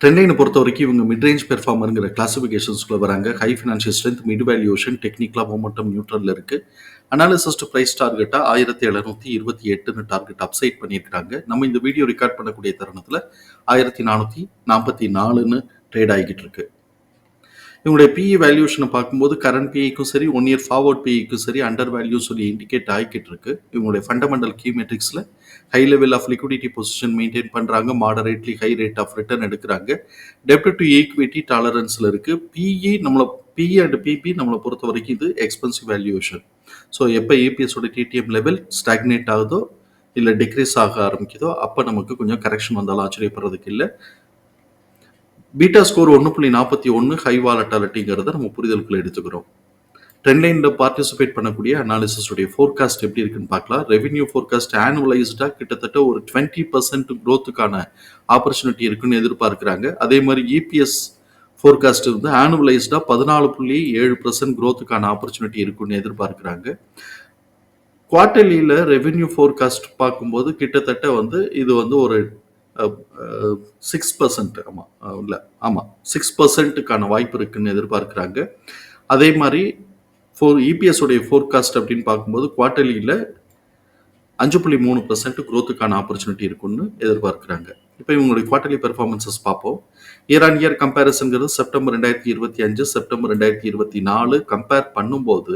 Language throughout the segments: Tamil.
ட்ரெண்ட்லைனை பொறுத்த வரைக்கும் இவங்க மிட் ரேஞ்ச் பெர்ஃபார்மருங்கிற கிளாசிஃபிகேஷன்ஸ்குள்ள வராங்க. High financial strength mid valuation டெக்னிக்கலாக மொமெண்டம் நியூட்ரலில் இருக்குது அனாலிசிஸ்ட் ப்ரைஸ் டார்கெட்டாக ஆயிரத்தி எழுநூற்றி இருபத்தி எட்டுன்னு டார்கெட் அப்சைட் பண்ணியிருக்கிறாங்க. நம்ம இந்த வீடியோ ரெக்கார்ட் பண்ணக்கூடிய தருணத்தில் ஆயிரத்தி நானூற்றி நாற்பத்தி நாலுன்னு ட்ரேட் ஆகிக்கிட்டு இருக்குது இவங்களுடைய பிஇ வேல்யூஷனை பார்க்கும்போது கரண்ட் பிஐக்கும் சரி ஒன் இயர் ஃபார்வர்ட் பிஐக்கும் சரி அண்டர் வேல்யூ சொல்லி இண்டிகேட் ஆகிக்கிட்டு இருக்கு. இவங்களுடைய fundamental key மெட்ரிக்ஸில் high level of liquidity position maintain பண்ணுறாங்க moderately high rate of return எடுக்கிறாங்க. டெப்ட் டு ஈக்விட்டி டாலரன்ஸில் இருக்குது பிஇ நம்மளை பிஇ அண்ட் பிபி நம்மளை பொறுத்த வரைக்கும் இது எக்ஸ்பென்சிவ் வேல்யூஷன் ஸோ எப்போ ஏபிஎஸோட டிடிஎம் லெவல் ஸ்டாக்னேட் ஆகுதோ இல்லை டிக்ரீஸ் ஆக ஆரம்பிக்குதோ அப்போ நமக்கு கொஞ்சம் கரெக்ஷன் வந்தாலும் ஆச்சரியப்படுறதுக்கு இல்லை. பீட்டா ஸ்கோர் ஒன்று புள்ளி நாற்பத்தி ஒன்று ஹை வாலட்டாலிட்டிங்கிறத நம்ம புரிதலுக்குள்ள எடுத்துக்கிறோம். ட்ரெண்ட்லைனில் பார்ட்டிசிபேட் பண்ணக்கூடிய அனாலிசிஸுடைய ஃபோர்காஸ்ட் எப்படி இருக்குன்னு பார்க்கலாம். ரெவென்யூ ஃபோர்காஸ்ட் ஆனுவலைஸ்டாக கிட்டத்தட்ட ஒரு டுவெண்ட்டி பர்சன்ட் க்ரோத்துக்கான ஆப்பர்ச்சுனிட்டி இருக்குன்னு எதிர்பார்க்குறாங்க. அதே மாதிரி இபிஎஸ் ஃபோர்காஸ்ட் வந்து ஆனுவலைஸ்டாக பதினாலு புள்ளி ஏழு பர்சன்ட் க்ரோத்துக்கான ஆப்பர்ச்சுனிட்டி இருக்குன்னு எதிர்பார்க்குறாங்க. குவார்டர்லியில் ரெவென்யூ ஃபோர்காஸ்ட் பார்க்கும்போது கிட்டத்தட்ட வந்து இது வந்து ஒரு சிக்ஸ் பர்சன்ட் ஆமாம் இல்லை ஆமாம் சிக்ஸ் பர்சன்ட்டுக்கான வாய்ப்பு இருக்குன்னு எதிர்பார்க்குறாங்க. அதே மாதிரி ஃபோர் இபிஎஸ் உடைய ஃபோர்காஸ்ட் அப்படின்னு பார்க்கும்போது குவார்டர்லியில் அஞ்சு புள்ளி மூணு பர்சன்ட் க்ரோத்துக்கான ஆப்பர்ச்சுனிட்டி இருக்குன்னு எதிர்பார்க்குறாங்க. இப்போ இவங்களுடைய குவார்டர்லி பெர்ஃபார்மன்சஸ் பார்ப்போம். இயர் ஆன் இயர் கம்பேரிசன்கிறது செப்டம்பர் ரெண்டாயிரத்தி இருபத்தி அஞ்சு செப்டம்பர் ரெண்டாயிரத்தி இருபத்தி நாலு. கம்பேர் பண்ணும்போது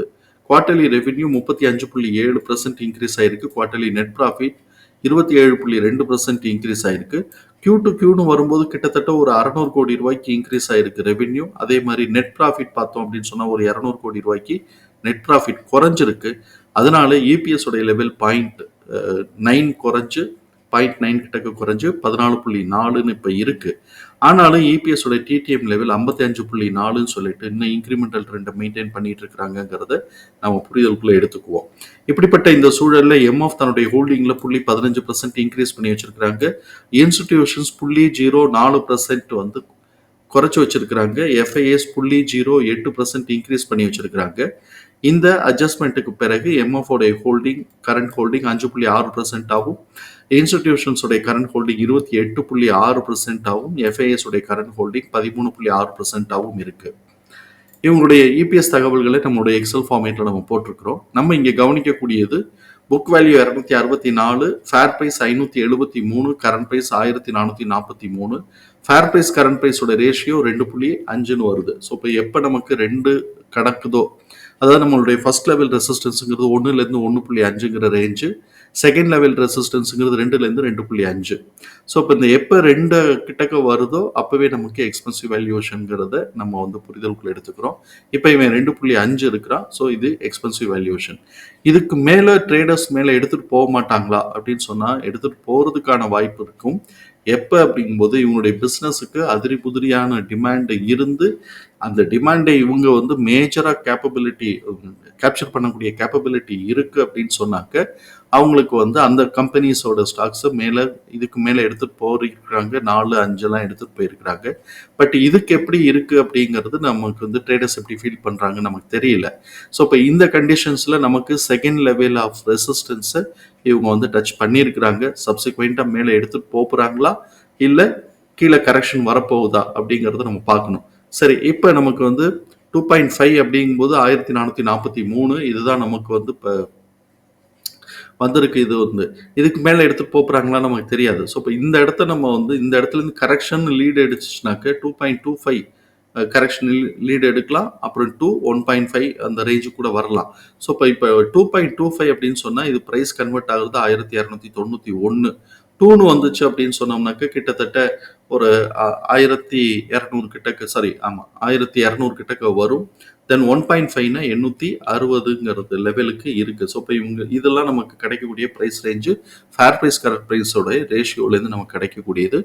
குவார்டர்லி ரெவென்யூ முப்பத்தி அஞ்சு புள்ளி ஏழு பர்சன்ட் இன்க்ரீஸ் ஆயிருக்கு. குவார்டர்லி நெட் ப்ராஃபிட் இருபத்தி ஏழு புள்ளி ரெண்டு பர்சன்ட் இன்க்ரீஸ் ஆயிருக்கு. கியூ டு கியூன்னு வரும்போது கிட்டத்தட்ட ஒரு அறநூறு கோடி ரூபாய்க்கு இன்க்ரீஸ் ஆயிருக்கு ரெவென்யூ அதே மாதிரி நெட் ப்ராஃபிட் பார்த்தோம் அப்படின்னு சொன்னால் ஒரு இரநூறு கோடி ரூபாய்க்கு நெட் ப்ராஃபிட் குறைஞ்சிருக்கு. அதனால இபிஎஸ் உடைய லெவல் பாயிண்ட் நைன் குறைஞ்சு பாயிண்ட் நைன் கிட்டக்கு குறைஞ்சு பதினாலு புள்ளி நாலுன்னு இப்போ இருக்குது ஆனாலும் இபிஎஸ் உடைய டிடிஎம் லெவல் ஐம்பத்தி அஞ்சு புள்ளி நாலுன்னு சொல்லிட்டு இன்னும் இன்க்ரிமெண்டல் ட்ரெண்டை மெயின்டைன் பண்ணிட்டு இருக்கிறாங்கிறத நம்ம புரிதலுக்குள்ள எடுத்துக்குவோம். இப்படிப்பட்ட இந்த சூழலில் எம்எஃப் தன்னுடைய ஹோல்டிங்ல புள்ளி பதினஞ்சு பர்சன்ட் இன்க்ரீஸ் பண்ணி வச்சிருக்கிறாங்க. இன்ஸ்டிடியூஷன்ஸ் புள்ளி ஜீரோ நாலு பர்சன்ட் வந்து குறைச்சி வச்சிருக்கிறாங்க. எஃப்ஐஎஸ் புள்ளி ஜீரோ எட்டு பர்சன்ட் இன்க்ரீஸ் பண்ணி வச்சிருக்கிறாங்க. இந்த அட்ஜஸ்ட்மெண்ட்டுக்கு பிறகு எம்எஃப்ஓடைய ஹோல்டிங் கரண்ட் ஹோல்டிங் அஞ்சு புள்ளி ஆறு பர்சன்ட் ஆகும். இன்ஸ்டிடியூஷன்ஸுடைய கரண்ட் ஹோல்டிங் இருபத்தி எட்டு புள்ளி ஆறு பர்சன்ட் ஆகும். எஃப்ஐஎஸ் உடைய கரண்ட் ஹோல்டிங் பதிமூணு புள்ளி ஆறு பர்சன்ட் ஆகும் இருக்கு. இவங்களுடைய இபிஎஸ் தகவல்களை நம்மளுடைய எக்ஸல் ஃபார்மேட்டில் நம்ம போட்டிருக்கிறோம். நம்ம இங்கே கவனிக்கக்கூடியது புக் வேல்யூ இரநூத்தி அறுபத்தி நாலு ஃபேர் ப்ரைஸ் ஐநூற்றி எழுபத்தி மூணு கரண்ட் ப்ரைஸ் ஆயிரத்தி நானூற்றி நாற்பத்தி மூணு ஃபேர் ப்ரைஸ் கரண்ட் ப்ரைஸோட ரேஷியோ ரெண்டு புள்ளி அஞ்சுன்னு வருது. ஸோ இப்போ எப்போ நமக்கு ரெண்டு கடக்குதோ அதாவது நம்மளுடைய ஃபர்ஸ்ட் லெவல் ரெசிஸ்டன்ஸுங்கிறது ஒன்றுலேருந்து ஒன்று புள்ளி அஞ்சுங்கிற ரேஞ்சு செகண்ட் லெவல் ரெசிஸ்டன்ஸுங்கிறது ரெண்டுலேருந்து ரெண்டு புள்ளி அஞ்சு. ஸோ இப்போ இந்த எப்போ ரெண்டு கிட்டக்க வருதோ அப்போவே நமக்கு எக்ஸ்பென்சிவ் வேல்யூஷனுங்கிறத நம்ம வந்து புரிதலுக்குள்ள எடுத்துக்கிறோம். இப்போ இவன் ரெண்டு புள்ளி அஞ்சு இருக்கிறான் ஸோ இது எக்ஸ்பென்சிவ் வேல்யூஷன் இதுக்கு மேலே ட்ரேடர்ஸ் மேலே எடுத்துகிட்டு போக மாட்டாங்களா அப்படின்னு சொன்னால் எடுத்துகிட்டு போகிறதுக்கான வாய்ப்பு இருக்கும். எப்போ அப்படிங்கும்போது இவங்களுடைய பிஸ்னஸுக்கு அதிரி புதிரியான டிமாண்டு இருந்து அந்த டிமாண்டை இவங்க வந்து மேஜராக கேப்பபிலிட்டி கேப்சர் பண்ணக்கூடிய கேப்பபிலிட்டி இருக்கு அப்படின்னு சொன்னாக்க அவங்களுக்கு வந்து அந்த கம்பெனிஸோட ஸ்டாக்ஸை மேலே இதுக்கு மேலே எடுத்துட்டு போயிருக்கிறாங்க. நாலு அஞ்செல்லாம் எடுத்துட்டு போயிருக்கிறாங்க. பட் இதுக்கு எப்படி இருக்கு அப்படிங்கிறது நமக்கு வந்து ட்ரேடர்ஸ் எப்படி ஃபீல் பண்றாங்க நமக்கு தெரியல. ஸோ இப்போ இந்த கண்டிஷன்ஸ்ல நமக்கு செகண்ட் லெவல் ஆஃப் ரெசிஸ்டன்ஸை இவங்க வந்து டச் பண்ணியிருக்கிறாங்க. சப்சிக்வெண்ட்டாக மேலே எடுத்துட்டு போகிறாங்களா இல்லை கீழே கரெக்ஷன் வரப்போகுதா அப்படிங்கிறத நம்ம பார்க்கணும். சரி இப்போ நமக்கு வந்து டூ பாயிண்ட் ஃபைவ் அப்படிங்கும்போது ஆயிரத்தி நானூற்றி நாற்பத்தி மூணு. இதுதான் நமக்கு வந்து இப்போ வந்திருக்கு இது வந்து. இதுக்கு மேலே எடுத்து போகிறாங்களா நமக்கு தெரியாது. ஸோ இப்போ இந்த இடத்த நம்ம வந்து இந்த இடத்துல இருந்து correction lead அடிச்சிச்சுனாக்க two point two five correction lead எடுக்கலாம். அப்புறம் டூ ஒன் பாயிண்ட் ஃபைவ் அந்த ரேஞ்சு கூட வரலாம். ஸோ இப்போ இப்போ டூ பாயிண்ட் டூ ஃபைவ் அப்படின்னு சொன்னால் இது ப்ரைஸ் கன்வெர்ட் ஆகுறது ஆயிரத்தி இரநூத்தி தொண்ணூற்றி ஒன்று டூன்னு வந்துச்சு அப்படின்னு சொன்னோம்னாக்க கிட்டத்தட்ட ஒரு ஆயிரத்தி இரநூறு கிட்டக்க சாரி ஆமாம் ஆயிரத்தி இரநூறு கிட்டக்க வரும். தென் ஒன் பாயிண்ட் ஃபைவ்னா எண்ணூற்றி அறுபதுங்கிறது லெவலுக்கு இருக்குது ஸோ இப்போ இவங்க இதெல்லாம் நமக்கு கிடைக்கக்கூடிய price range fair price correct ப்ரைஸோட ரேஷியோலேருந்து நமக்கு கிடைக்கக்கூடியது.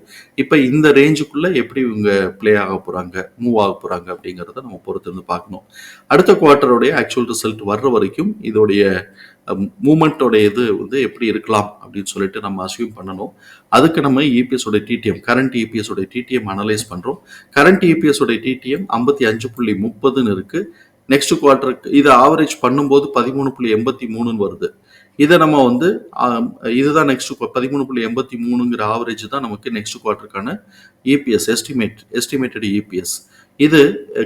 இப்போ இந்த ரேஞ்சுக்குள்ளே எப்படி இவங்க ப்ளே ஆக போகிறாங்க மூவ் ஆக போகிறாங்க அப்படிங்கிறத நம்ம பொறுத்திருந்து பார்க்கணும். அடுத்த குவார்ட்டருடைய ஆக்சுவல் ரிசல்ட் வர்ற வரைக்கும் இதோடைய மூமெண்ட்டோட இது வந்து எப்படி இருக்கலாம் அப்படின்னு சொல்லிட்டு நம்ம அசியூம் பண்ணணும். அதுக்கு நம்ம இபிஎஸோட டிடிஎம் கரண்ட் இபிஎஸோட டிடிஎம் அனலைஸ் பண்ணுறோம் கரண்ட் இபிஎஸோட டிடிஎம் ஐம்பத்தி அஞ்சு புள்ளி முப்பதுன்னு இருக்குது நெக்ஸ்ட் குவார்ட்டருக்கு இதை ஆவரேஜ் பண்ணும்போது பதிமூணு புள்ளி எண்பத்தி மூணுன்னு வருது. இதை நம்ம வந்து இதுதான் நெக்ஸ்ட் பதிமூணு புள்ளி எண்பத்தி மூணுங்கிற ஆவரேஜ் தான் நமக்கு நெக்ஸ்ட் குவார்ட்டருக்கான இபிஎஸ் எஸ்டிமேட் எஸ்டிமேட்டட் இபிஎஸ் இது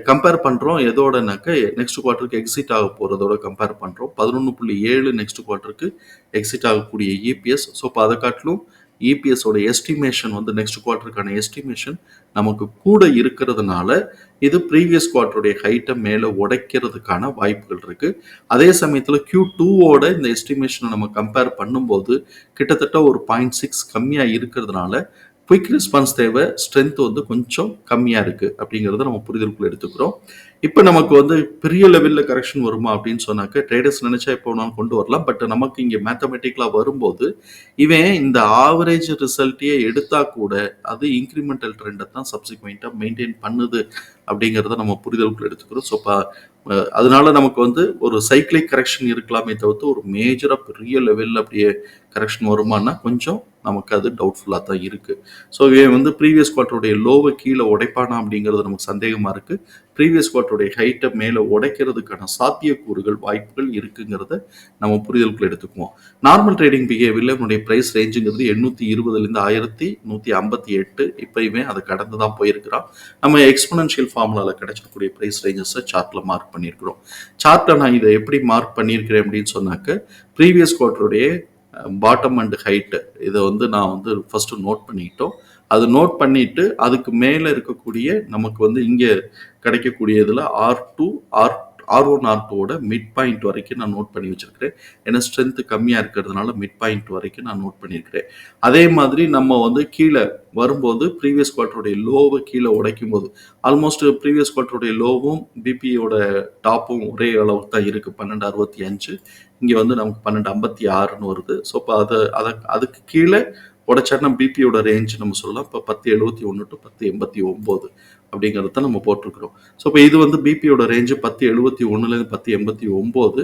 கம்பேர் பண்ணுறோம் எதோடனாக்க நெக்ஸ்ட் குவார்ட்டருக்கு எக்ஸிட் ஆக போகிறதோட கம்பேர் பண்ணுறோம் பதினொன்று புள்ளி ஏழு நெக்ஸ்ட் குவார்ட்டருக்கு எக்ஸிட் ஆகக்கூடிய இபிஎஸ் ஸோ இப்போ அதை காட்டிலும் இபிஎஸோட எஸ்டிமேஷன் வந்து நெக்ஸ்ட் குவார்ட்டருக்கான எஸ்டிமேஷன் நமக்கு கூட இருக்கிறதுனால இது ப்ரீவியஸ் குவார்ட்டருடைய ஹைட்டை மேலே உடைக்கிறதுக்கான வாய்ப்புகள் இருக்குது அதே சமயத்தில் கியூ டூவோட இந்த எஸ்டிமேஷனை நம்ம கம்பேர் பண்ணும்போது கிட்டத்தட்ட ஒரு பாயிண்ட் சிக்ஸ் கம்மியாக இருக்கிறதுனால குயிக் ரெஸ்பான்ஸ் தேவை ஸ்ட்ரென்த் வந்து கொஞ்சம் கம்மியாக இருக்குது அப்படிங்கிறத நம்ம புரிதலுக்குள்ள எடுத்துக்கிறோம். இப்போ நமக்கு வந்து பெரிய லெவலில் கரெக்ஷன் வருமா அப்படின்னு சொன்னாக்க ட்ரேடர்ஸ் நினச்சா இப்போ வேணாலும் கொண்டு வரலாம். பட் நமக்கு இங்கே மேத்தமெட்டிக்கலாக வரும்போது இவன் இந்த ஆவரேஜ் ரிசல்ட்டையே எடுத்தா கூட அது இன்க்ரிமெண்டல் ட்ரெண்டை தான் சப்சிக்வெண்ட்டாக மெயின்டைன் பண்ணுது அப்படிங்கிறத நம்ம புரிதலுக்குள்ள எடுத்துக்கிறோம். ஸோ இப்போ அதனால நமக்கு வந்து ஒரு சைக்கிளிக் கரெக்ஷன் இருக்கலாமே தவிர்த்து ஒரு மேஜராக பெரிய லெவலில் அப்படியே கரெக்ஷன் வருமானா கொஞ்சம் நமக்கு அது டவுட்ஃபுல்லாக தான் இருக்குது ஸோ இவன் வந்து ப்ரீவியஸ் குவார்ட்டருடைய லோவை கீழே உடைப்பானா அப்படிங்கிறது நமக்கு சந்தேகமாக இருக்குது ப்ரீவியஸ் குவார்ட்டருடைய ஹைட்டை மேலே உடைக்கிறதுக்கான சாத்தியக்கூறுகள் வாய்ப்புகள் இருக்குங்கிறத நம்ம புரிதலுக்குள்ள எடுத்துக்குவோம். நார்மல் ட்ரேடிங் பிஹேவியரில் என்னுடைய ப்ரைஸ் ரேஞ்சுங்கிறது எண்ணூற்றி இருபதுலேருந்து ஆயிரத்தி நூற்றி ஐம்பத்தி எட்டு. இப்போயுமே அதை கடந்து தான் போயிருக்கிறான். நம்ம எக்ஸ்பனன்ஷியல் ஃபார்முலாவில் கிடைச்சிருக்கக்கூடிய ப்ரைஸ் ரேஞ்சஸை சார்ட்டில் மார்க் பண்ணியிருக்கிறோம். சார்ட்டில் நான் இதை எப்படி மார்க் பண்ணியிருக்கிறேன் அப்படின்னு சொன்னாக்க ப்ரீவியஸ் குவார்ட்டருடைய பாட்டம் அண்ட் ஹைட்டு இதை வந்து நான் வந்து ஃபஸ்ட்டு நோட் பண்ணிக்கிட்டோம் அது நோட் பண்ணிட்டு அதுக்கு மேலே இருக்கக்கூடிய நமக்கு வந்து இங்கே கிடைக்கக்கூடியதில் R two R R one R டூவோட மிட் பாயிண்ட் வரைக்கும் நான் நோட் பண்ணி வச்சிருக்கிறேன். ஏன்னா ஸ்ட்ரென்த் கம்மியாக இருக்கிறதுனால மிட் பாயிண்ட் வரைக்கும் நான் நோட் பண்ணியிருக்கிறேன். அதே மாதிரி நம்ம வந்து கீழே வரும்போது ப்ரீவியஸ் குவார்ட்டருடைய லோவை கீழே உடைக்கும் போது ஆல்மோஸ்ட் ப்ரீவியஸ் குவார்ட்டருடைய லோவும் பிபியோட டாப்பும் ஒரே அளவுக்கு தான் இருக்குது பன்னெண்டு அறுபத்தி அஞ்சு இங்கே வந்து நமக்கு பன்னெண்டு ஐம்பத்தி ஆறுன்னு வருது. ஸோ இப்போ அதை அதை அதுக்கு கீழே உடைச்சாருன்னா பிபியோட ரேஞ்ச் நம்ம சொல்லலாம். இப்போ பத்து எழுபத்தி ஒன்று டு பத்து எண்பத்தி ஒம்பது அப்படிங்கிறத நம்ம போட்டிருக்கிறோம். ஸோ இப்போ இது வந்து பிபியோட ரேஞ்சு பத்து எழுபத்தி ஒன்றுலேருந்து பத்து எண்பத்தி ஒம்பது.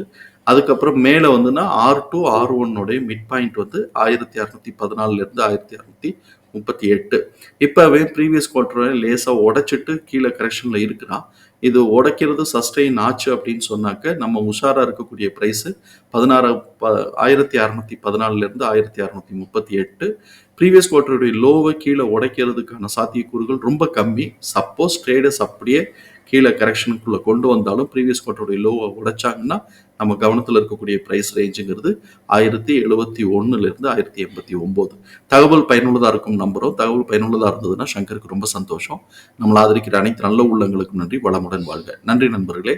அதுக்கப்புறம் மேலே வந்துன்னா ஆர் டூ ஆர் ஒன்னுடைய மிட் பாயிண்ட் வந்து ஆயிரத்தி அறநூத்தி பதினாலுலேருந்து ஆயிரத்தி அறநூற்றி முப்பத்தி எட்டு. இப்போவே ப்ரீவியஸ் குவார்ட்டரை லேசாக உடைச்சிட்டு கீழே கரெக்ஷனில் இருக்கிறான் இது உடைக்கிறது சஸ்டெயின் ஆச்சு அப்படின்னு சொன்னாக்க நம்ம உஷாராக இருக்கக்கூடிய ப்ரைஸு பதினாறு ப ஆயிரத்தி அறநூற்றி பதினாலுலேருந்து ஆயிரத்தி அறநூற்றி முப்பத்தி எட்டு. ப்ரீவியஸ் குவார்ட்டருடைய லோவை கீழே உடைக்கிறதுக்கான சாத்தியக்கூறுகள் ரொம்ப கம்மி. சப்போஸ் ட்ரேடர்ஸ் அப்படியே கீழே கரெக்ஷனுக்குள்ளே கொண்டு வந்தாலும் ப்ரீவியஸ் குவார்ட்டருடைய லோவை உடைச்சாங்கன்னா நம்ம கவனத்தில் இருக்கக்கூடிய ப்ரைஸ் ரேஞ்சுங்கிறது ஆயிரத்தி எழுபத்தி ஒன்றுலேருந்து ஆயிரத்தி எண்பத்தி ஒம்பது தகவல் பயனுள்ளதாக இருக்கும் நம்புகிறோம் தகவல் பயனுள்ளதாக இருந்ததுன்னா சங்கருக்கு ரொம்ப சந்தோஷம். நம்மளை ஆதரிக்கிற அனைத்து நல்ல உள்ளங்களுக்கும் நன்றி. வளமுடன் வாழ்க. நன்றி நண்பர்களே.